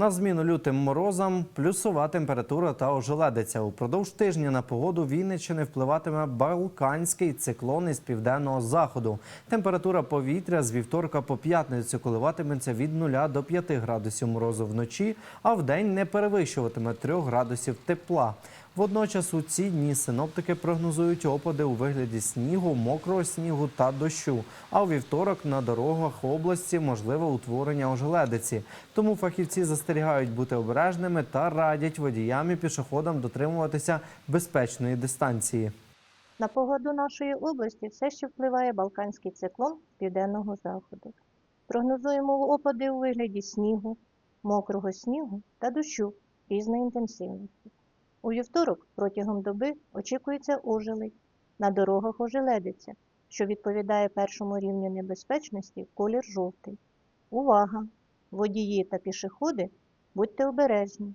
На зміну лютим морозам плюсова температура та ожеледиця. Упродовж тижня на погоду Вінниччини впливатиме балканський циклон із південного заходу. Температура повітря з вівторка по п'ятницю коливатиметься від 0 до 5 градусів морозу вночі, а в день не перевищуватиме 3 градусів тепла. Водночас у ці дні синоптики прогнозують опади у вигляді снігу, мокрого снігу та дощу. А у вівторок на дорогах області можливе утворення ожеледиці. Тому фахівці застерігають бути обережними та радять водіям і пішоходам дотримуватися безпечної дистанції. На погоду нашої області все ще впливає Балканський циклон південного заходу. Прогнозуємо опади у вигляді снігу, мокрого снігу та дощу різної інтенсивності. У вівторок протягом доби очікується ожеледь. На дорогах ожеледиться, що відповідає першому рівню небезпечності колір жовтий. Увага! Водії та пішоходи, будьте обережні.